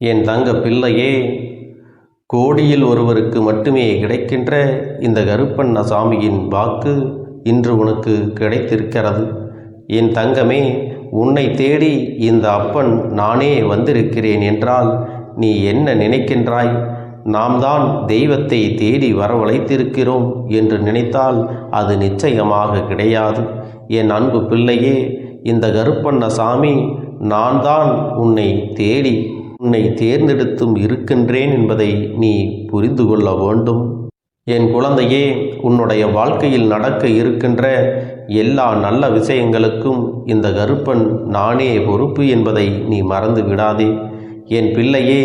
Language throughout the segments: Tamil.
என் தங்க பிள்ளையே கோடியில் ஒருவருக்கு மட்டுமே கிடைக்கின்ற இந்த கருப்பண்ண சாமியின் வாக்கு இன்று உனக்கு கிடைத்திருக்கிறது. என் தங்கமே உன்னை தேடி இந்த அப்பன் நானே வந்திருக்கிறேன் என்றால் நீ என்ன நினைக்கின்றாய்? நாம் தான் தெய்வத்தை தேடி வரவழைத்திருக்கிறோம் என்று நினைத்தால் அது நிச்சயமாக கிடையாது. என் அன்பு பிள்ளையே இந்த கருப்பண்ண சாமி நான் தான் உன்னை தேடி உன்னை தேர்ந்தெடுத்தும் இருக்கின்றேன் என்பதை நீ புரிந்து கொள்ள வேண்டும். என் குழந்தையே உன்னுடைய வாழ்க்கையில் நடக்க இருக்கின்ற எல்லா நல்ல விஷயங்களுக்கும் இந்த கருப்பன் நானே பொறுப்பு என்பதை நீ மறந்து விடாதே. என் பிள்ளையே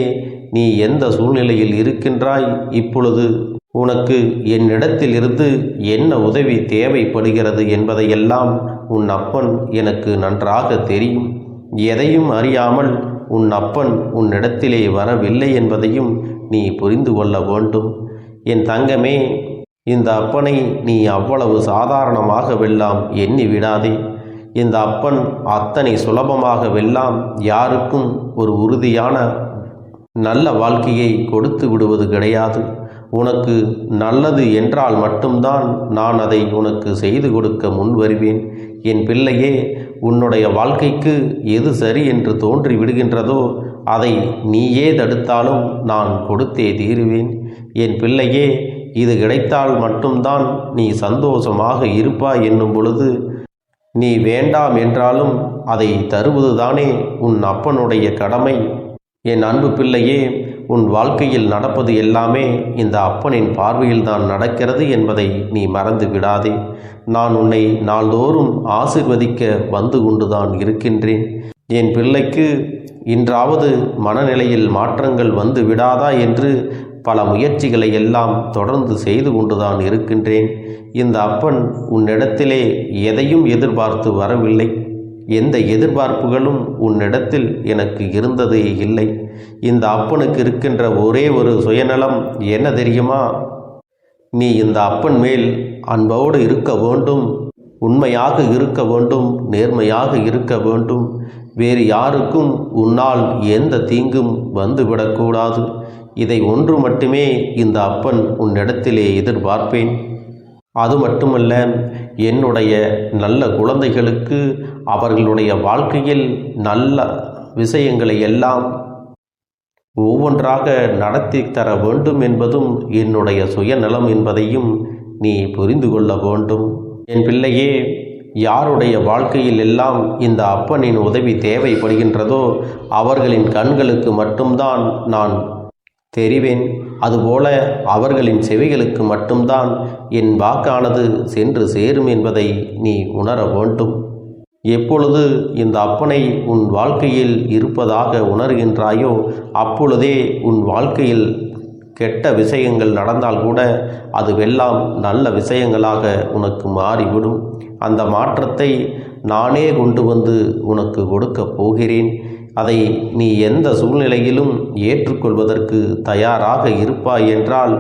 நீ எந்த சூழ்நிலையில் இருக்கின்றாய்? இப்பொழுது உனக்கு என்னிடத்திலிருந்து என்ன உதவி தேவைப்படுகிறது என்பதையெல்லாம் உன் அப்பன் எனக்கு நன்றாக தெரியும். எதையும் அறியாமல் உன் அப்பன் உன்னிடத்திலே வரவில்லை என்பதையும் நீ புரிந்து கொள்ள வேண்டும். என் தங்கமே இந்த அப்பனை நீ அவ்வளவு சாதாரணமாக வெல்லாம் எண்ணி விடாதே இந்த அப்பன் அத்தனை சுலபமாக வெல்லாம் யாருக்கும் ஒரு உறுதியான நல்ல வாழ்க்கையை கொடுத்து விடுவது கிடையாது. உனக்கு நல்லது என்றால் மட்டும்தான் நான் அதை உனக்கு செய்து கொடுக்க முன் வருவேன் என் பிள்ளையே உன்னுடைய வாழ்க்கைக்கு எது சரி என்று தோன்றி விடுகின்றதோ அதை நீயே தடுத்தாலும் நான் கொடுத்தே தீருவேன். என் பிள்ளையே இது கிடைத்தால் மட்டும்தான் நீ சந்தோஷமாக இருப்பாய் என்னும் பொழுது நீ வேண்டாம் என்றாலும் அதை தருவதுதானே உன் அப்பனுடைய கடமை. என் அன்பு பிள்ளையே உன் வாழ்க்கையில் நடப்பது எல்லாமே இந்த அப்பனின் பார்வையில் தான் நடக்கிறது என்பதை நீ மறந்து விடாதே. நான் உன்னை நாள்தோறும் ஆசிர்வதிக்க வந்து கொண்டுதான் இருக்கின்றேன். என் பிள்ளைக்கு இன்றாவது மனநிலையில் மாற்றங்கள் வந்து விடாதா என்று பல முயற்சிகளை எல்லாம் தொடர்ந்து செய்து கொண்டுதான் இருக்கின்றேன். இந்த அப்பன் உன்னிடத்திலே எதையும் எதிர்பார்த்து வரவில்லை. எந்த எதிர்பார்ப்புகளும் உன்னிடத்தில் எனக்கு இருந்ததே இல்லை. இந்த அப்பனுக்கு இருக்கின்ற ஒரே ஒரு சுயநலம் என்ன தெரியுமா? நீ இந்த அப்பன் மேல் அன்போடு இருக்க வேண்டும் உண்மையாக இருக்க வேண்டும் நேர்மையாக இருக்க வேண்டும். வேறு யாருக்கும் உன்னால் எந்த தீங்கும் வந்துவிடக்கூடாது. இதை ஒன்று மட்டுமே இந்த அப்பன் உன்னிடத்திலே எதிர்பார்ப்பேன். அது மட்டுமல்ல என்னுடைய நல்ல குழந்தைகளுக்கு அவர்களுடைய வாழ்க்கையில் நல்ல விஷயங்களை எல்லாம் ஒவ்வொன்றாக நடத்தி தர வேண்டும் என்பதும் என்னுடைய சுயநலம் என்பதையும் நீ புரிந்து கொள்ள வேண்டும். என் பிள்ளையே யாருடைய வாழ்க்கையில் எல்லாம் இந்த அப்பனின் உதவி தேவைப்படுகின்றதோ அவர்களின் கண்களுக்கு மட்டும்தான் நான் தெரிவேன். அதுபோல அவர்களின் செவிகளுக்கு மட்டும்தான் என் வாக்கானது சென்று சேரும் என்பதை நீ உணர வேண்டும். எப்பொழுது இந்த அப்பனை உன் வாழ்க்கையில் இருப்பதாக உணர்கின்றாயோ அப்பொழுதே உன் வாழ்க்கையில் கெட்ட விஷயங்கள் நடந்தால் கூட அதுவெல்லாம் நல்ல விஷயங்களாக உனக்கு மாறிவிடும். அந்த மாற்றத்தை நானே கொண்டு வந்து உனக்கு கொடுக்கப் போகிறேன். அதை நீ எந்த சூழ்நிலையிலும் ஏற்றுக்கொள்வதற்கு தயாராக இருப்பாய் என்றால்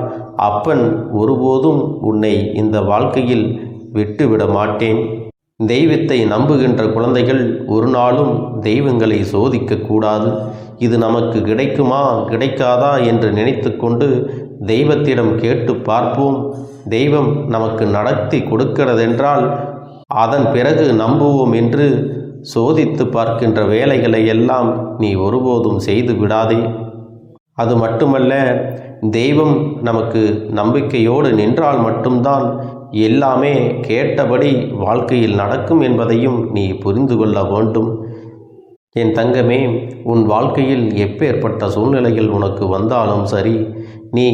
அப்பன் ஒருபோதும் உன்னை இந்த வாழ்க்கையில் விட்டுவிட மாட்டேன். தெய்வத்தை நம்புகின்ற குழந்தைகள் ஒரு நாளும் தெய்வங்களை சோதிக்கக்கூடாது இது நமக்கு கிடைக்குமா கிடைக்காதா என்று நினைத்து கொண்டு தெய்வத்திடம் கேட்டு பார்ப்போம். தெய்வம் நமக்கு நடத்தி கொடுக்கிறதென்றால் அதன் பிறகு நம்புவோம் என்று சோதித்து பார்க்கின்ற வேலைகளை எல்லாம் நீ ஒருபோதும் செய்து விடாதே. அது மட்டுமல்ல தெய்வம் நமக்கு நம்பிக்கையோடு நின்றால் மட்டும்தான் எல்லாமே கேட்டபடி வாழ்க்கையில் நடக்கும் என்பதையும் நீ புரிந்து கொள்ள வேண்டும். என் தங்கமே உன் வாழ்க்கையில் எப்பேற்பட்ட சூழ்நிலைகள் உனக்கு வந்தாலும் சரி நீ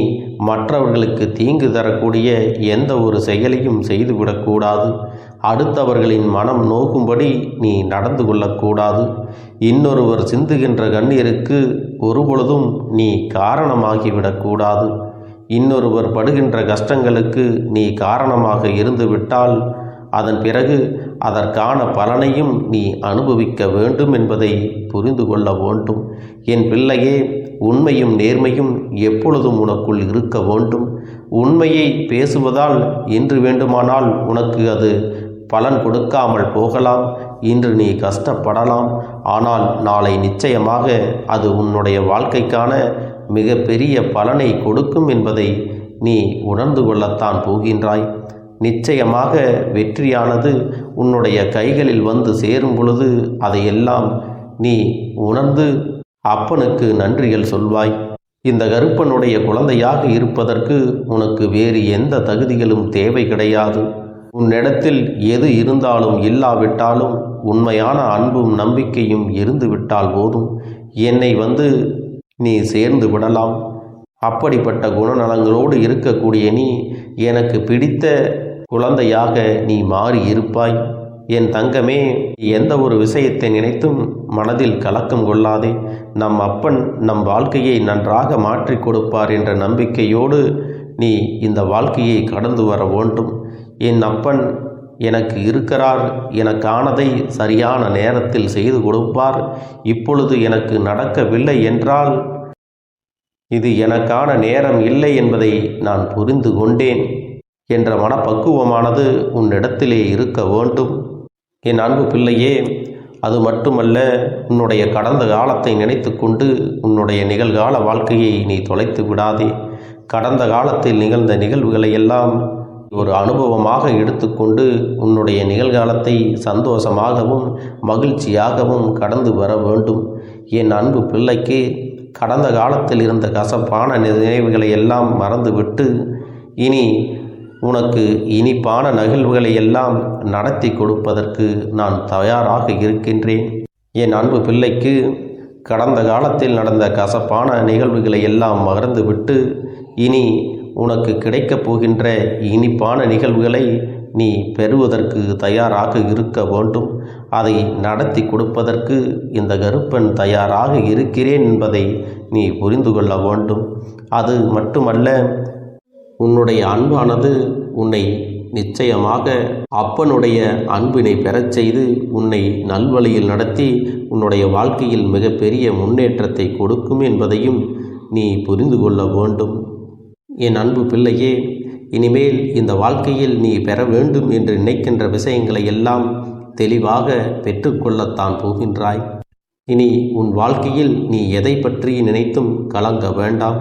மற்றவர்களுக்கு தீங்கு தரக்கூடிய எந்த ஒரு செயலையும் செய்துவிடக்கூடாது. அடுத்தவர்களின் மனம் நோக்கும்படி நீ நடந்து கொள்ளக்கூடாது. இன்னொருவர் சிந்துகின்ற கண்ணீருக்கு ஒருபொழுதும் நீ காரணமாகிவிடக்கூடாது. இன்னொருவர் படுகின்ற கஷ்டங்களுக்கு நீ காரணமாக இருந்துவிட்டால் அதன் பிறகு அதற்கான பலனையும் நீ அனுபவிக்க வேண்டும் என்பதை புரிந்து கொள்ள வேண்டும். என் பிள்ளையே உண்மையும் நேர்மையும் எப்பொழுதும் உனக்குள் இருக்க வேண்டும். உண்மையை பேசுவதால் என்று வேண்டுமானால் உனக்கு அது பலன் கொடுக்காமல் போகலாம். இன்று நீ கஷ்டப்படலாம். ஆனால் நாளை நிச்சயமாக அது உன்னுடைய வாழ்க்கைக்கான மிகப்பெரிய பலனை கொடுக்கும் என்பதை நீ உணர்ந்து கொள்ளத்தான் போகின்றாய். நிச்சயமாக வெற்றியானது உன்னுடைய கைகளில் வந்து சேரும் பொழுது அதையெல்லாம் நீ உணர்ந்து அப்பனுக்கு நன்றிகள் சொல்வாய். இந்த கருப்பனுடைய குழந்தையாக இருப்பதற்கு உனக்கு வேறு எந்த தகுதிகளும் தேவை கிடையாது. உன்னிடத்தில் எது இருந்தாலும் இல்லாவிட்டாலும் உண்மையான அன்பும் நம்பிக்கையும் இருந்துவிட்டால் போதும். என்னை வந்து நீ சேர்ந்து விடலாம். அப்படிப்பட்ட குணநலங்களோடு இருக்கக்கூடிய நீ எனக்கு பிடித்த குழந்தையாக நீ மாறி இருப்பாய் என் தங்கமே எந்த ஒரு விஷயத்தை நினைத்தும் மனதில் கலக்கம் கொள்ளாதே. நம் அப்பன் நம் வாழ்க்கையை நன்றாக மாற்றி கொடுப்பார் என்ற நம்பிக்கையோடு நீ இந்த வாழ்க்கையை கடந்து வர வேண்டும். என் அப்பன் எனக்கு இருக்கிறார் எனக்கானதை சரியான நேரத்தில் செய்து கொடுப்பார் இப்பொழுது எனக்கு நடக்கவில்லை என்றால் இது எனக்கான நேரம் இல்லை என்பதை நான் புரிந்து கொண்டேன் என்ற மனப்பக்குவமானது உன்னிடத்திலே இருக்க வேண்டும். என் அன்பு பிள்ளையே அது மட்டுமல்ல உன்னுடைய கடந்த காலத்தை நினைத்து கொண்டு உன்னுடைய நிகழ்கால வாழ்க்கையை நீ தொலைத்து விடாதே. கடந்த காலத்தில் நிகழ்ந்த நிகழ்வுகளை எல்லாம் ஒரு அனுபவமாக எடுத்துக்கொண்டு உன்னுடைய நிகழ்காலத்தை சந்தோஷமாகவும் மகிழ்ச்சியாகவும் கடந்து வர வேண்டும். என் அன்பு பிள்ளைக்கு கடந்த காலத்தில் இருந்த கசப்பான நினைவுகளை எல்லாம் மறந்துவிட்டு இனி உனக்கு இனிப்பான நகிழ்வுகளை எல்லாம் நடத்தி கொடுப்பதற்கு நான் தயாராக இருக்கின்றேன். என் அன்பு பிள்ளைக்கு கடந்த காலத்தில் நடந்த கசப்பான நிகழ்வுகளை எல்லாம் மறந்துவிட்டு இனி உனக்கு கிடைக்கப் போகின்ற இனிப்பான நிகழ்வுகளை நீ பெறுவதற்கு தயாராக இருக்க வேண்டும். அதை நடத்தி கொடுப்பதற்கு இந்த கருப்பன் தயாராக இருக்கிறேன் என்பதை நீ புரிந்து கொள்ள வேண்டும். அது மட்டுமல்ல உன்னுடைய அன்பானது உன்னை நிச்சயமாக அப்பனுடைய அன்பினை பெறச் செய்து உன்னை நல்வழியில் நடத்தி உன்னுடைய வாழ்க்கையில் மிகப்பெரிய முன்னேற்றத்தை கொடுக்கும் என்பதையும் நீ புரிந்து கொள்ள வேண்டும். என் அன்பு பிள்ளையே இனிமேல் இந்த வாழ்க்கையில் நீ பெற வேண்டும் என்று நினைக்கின்ற விஷயங்களை எல்லாம் தெளிவாக பெற்றுக்கொள்ளத்தான் போகின்றாய். இனி உன் வாழ்க்கையில் நீ எதை பற்றி நினைத்தும் கலங்க வேண்டாம்.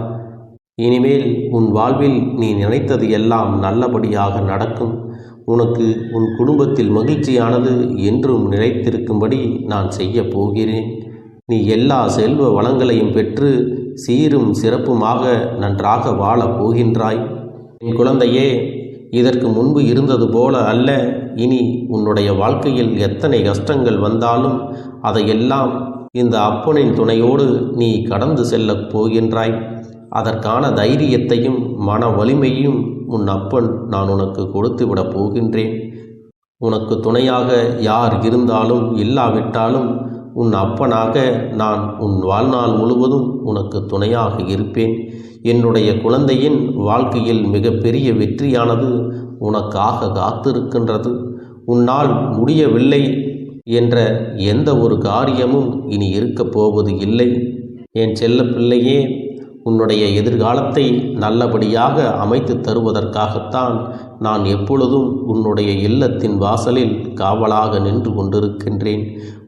இனிமேல் உன் வாழ்வில் நீ நினைத்தது எல்லாம் நல்லபடியாக நடக்கும். உனக்கு உன் குடும்பத்தில் மகிழ்ச்சியானது என்றும் நிலைத்திருக்கும்படி நான் செய்ய போகிறேன். நீ எல்லா செல்வ வளங்களையும் பெற்று சீரும் சிறப்புமாக நன்றாக வாழப் போகின்றாய். என் குழந்தையே இதற்கு முன்பு இருந்தது போல அல்ல. இனி உன்னுடைய வாழ்க்கையில் எத்தனை கஷ்டங்கள் வந்தாலும் அதையெல்லாம் இந்த அப்பனின் துணையோடு நீ கடந்து செல்லப் போகின்றாய். அதற்கான தைரியத்தையும் மன வலிமையும் உன் அப்பன் நான் உனக்கு கொடுத்து விடப் போகின்றேன். உனக்கு துணையாக யார் இருந்தாலும் இல்லாவிட்டாலும் உன் அப்பனாக நான் உன் வாழ்நாள் முழுவதும் உனக்கு துணையாக இருப்பேன். என்னுடைய குழந்தையின் வாழ்க்கையில் மிகப்பெரிய வெற்றியானது உனக்காக காத்திருக்கின்றது. உன்னால் முடியவில்லை என்ற எந்த ஒரு காரியமும் இனி இருக்கப் போவது இல்லை. என் செல்ல பிள்ளையே உன்னுடைய எதிர்காலத்தை நல்லபடியாக அமைத்து தருவதற்காகத்தான் நான் எப்பொழுதும் உன்னுடைய இல்லத்தின் வாசலில் காவலாக நின்று கொண்டிருக்கின்றேன்.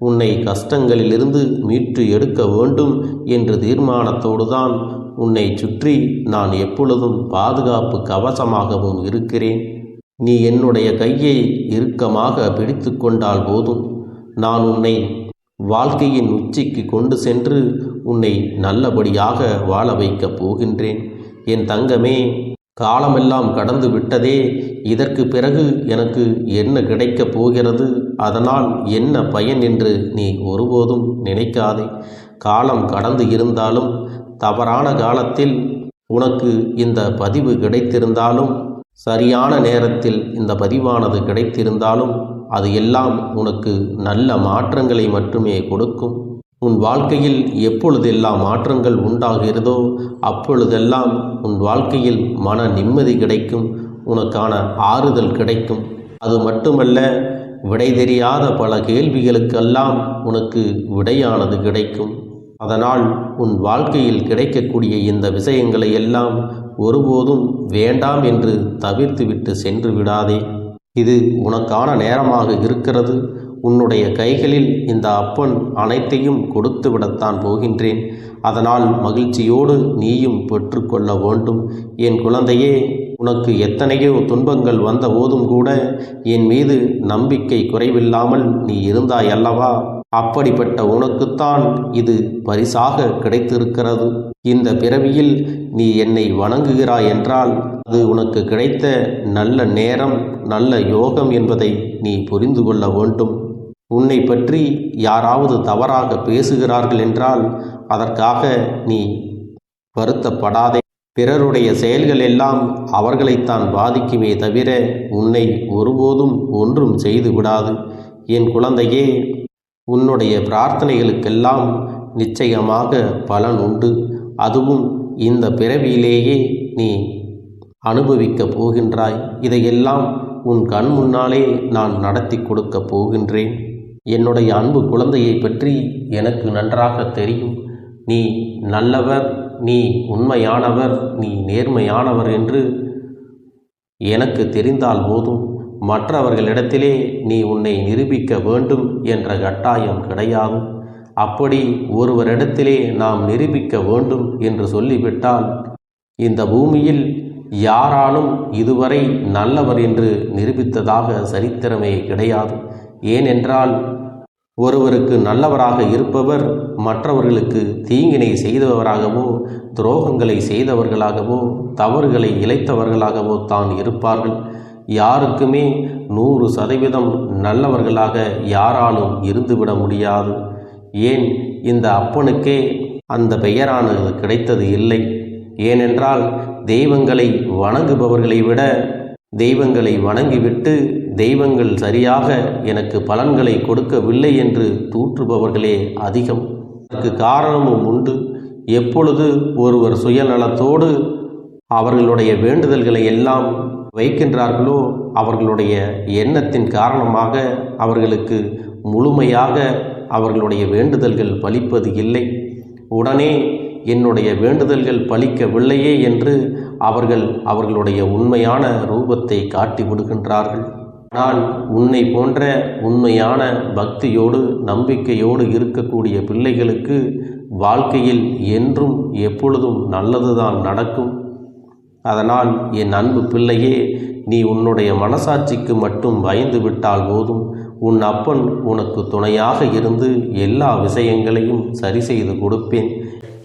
உன்னை கஷ்டங்களிலிருந்து மீட்டு எடுக்க வேண்டும் என்ற தீர்மானத்தோடு தான் உன்னை சுற்றி நான் எப்பொழுதும் பாதுகாப்பு கவசமாகவும் இருக்கிறேன். நீ என்னுடைய கையை இறுக்கமாக பிடித்து கொண்டால் போதும். நான் உன்னை வாழ்க்கையின் உச்சிக்கு கொண்டு சென்று உன்னை நல்லபடியாக வாழ வைக்கப் போகின்றேன். என் தங்கமே காலமெல்லாம் கடந்து விட்டதே இதற்கு பிறகு எனக்கு என்ன கிடைக்கப் போகிறது? அதனால் என்ன பயன் என்று நீ ஒருபோதும் நினைக்காதே. காலம் கடந்து இருந்தாலும் தவறான காலத்தில் உனக்கு இந்த பதிவு கிடைத்திருந்தாலும் சரியான நேரத்தில் இந்த பதிவானது கிடைத்திருந்தாலும் அது எல்லாம் உனக்கு நல்ல மாற்றங்களை மட்டுமே கொடுக்கும். உன் வாழ்க்கையில் எப்பொழுதெல்லாம் மாற்றங்கள் உண்டாகிறதோ அப்பொழுதெல்லாம் உன் வாழ்க்கையில் மன நிம்மதி கிடைக்கும் உனக்கான ஆறுதல் கிடைக்கும். அது மட்டுமல்ல விடை தெரியாத பல கேள்விகளுக்கெல்லாம் உனக்கு விடையானது கிடைக்கும். அதனால் உன் வாழ்க்கையில் கிடைக்கக்கூடிய இந்த விஷயங்களை எல்லாம் ஒருபோதும் வேண்டாம் என்று தவிர்த்துவிட்டு சென்று விடாதே. இது உனக்கான நேரமாக இருக்கிறது. உன்னுடைய கைகளில் இந்த அப்பன் அனைத்தையும் கொடுத்து விடத்தான் போகின்றேன். அதனால் மகிழ்ச்சியோடு நீயும் பெற்றுக்கொள்ள வேண்டும். என் குழந்தையே உனக்கு எத்தனையோ துன்பங்கள் வந்த போதும் கூட என் மீது நம்பிக்கை குறைவில்லாமல் நீ இருந்தாய் அல்லவா அப்படிப்பட்ட உனக்குத்தான் இது பரிசாக கிடைத்திருக்கிறது. இந்த பிறவியில் நீ என்னை வணங்குகிறாய் என்றால் அது உனக்கு கிடைத்த நல்ல நேரம் நல்ல யோகம் என்பதை நீ புரிந்து கொள்ள வேண்டும். உன்னை பற்றி யாராவது தவறாக பேசுகிறார்கள் என்றால் அதற்காக நீ வருத்தப்படாதே. பிறருடைய செயல்கள் எல்லாம் அவர்களைத்தான் பாதிக்குமே தவிர உன்னை ஒருபோதும் ஒன்றும் செய்து விடாது. என் குழந்தையே உன்னுடைய பிரார்த்தனைகளுக்கெல்லாம் நிச்சயமாக பலன் உண்டு. அதுவும் இந்த பிறவியிலேயே நீ அனுபவிக்கப் போகின்றாய். இதையெல்லாம் உன் கண் முன்னாலே நான் நடத்தி கொடுக்கப் போகின்றேன். என்னுடைய அன்பு குழந்தையை பற்றி எனக்கு நன்றாக தெரியும். நீ நல்லவர் நீ உண்மையானவர் நீ நேர்மையானவர் என்று எனக்கு தெரிந்தால் போதும். மற்றவர்களிடத்திலே நீ உன்னை நிரூபிக்க வேண்டும் என்ற கட்டாயம் கிடையாது. அப்படி ஒருவரிடத்திலே நாம் நிரூபிக்க வேண்டும் என்று சொல்லிவிட்டால் இந்த பூமியில் யாராலும் இதுவரை நல்லவர் என்று நிரூபித்ததாக சரித்திரமே கிடையாது. ஏனென்றால் ஒருவருக்கு நல்லவராக இருப்பவர் மற்றவர்களுக்கு தீங்கினை செய்தவராகவோ துரோகங்களை செய்தவர்களாகவோ தவறுகளை இழைத்தவர்களாகவோ தான் இருப்பார்கள். யாருக்குமே நூறு சதவீதம் நல்லவர்களாக யாராலும் இருந்துவிட முடியாது. ஏன்? இந்த அப்பனுக்கே அந்த பெயரானது கிடைத்தது இல்லை. ஏனென்றால் தெய்வங்களை வணங்குபவர்களை விட தெய்வங்களை வணங்கிவிட்டு தெய்வங்கள் சரியாக எனக்கு பலன்களை கொடுக்கவில்லை என்று தூற்றுபவர்களே அதிகம். அதற்கு காரணமும் உண்டு. எப்பொழுது ஒருவர் சுயநலத்தோடு அவர்களுடைய வேண்டுதல்களை எல்லாம் வைக்கின்றார்களோ அவர்களுடைய எண்ணத்தின் காரணமாக அவர்களுக்கு முழுமையாக அவர்களுடைய வேண்டுதல்கள் பலிப்பது இல்லை. உடனே என்னுடைய வேண்டுதல்கள் பலிக்கவில்லையே என்று அவர்கள் அவர்களுடைய உண்மையான ரூபத்தை காட்டி விடுகின்றார்கள் ஆனால் உன்னை போன்ற உண்மையான பக்தியோடு நம்பிக்கையோடு இருக்கக்கூடிய பிள்ளைகளுக்கு வாழ்க்கையில் என்றும் எப்பொழுதும் நல்லதுதான் நடக்கும். அதனால் என் அன்பு பிள்ளையே நீ உன்னுடைய மனசாட்சிக்கு மட்டும் பயந்து விட்டால் போதும். உன் அப்பன் உனக்கு துணையாக இருந்து எல்லா விஷயங்களையும் சரி செய்து கொடுப்பேன்.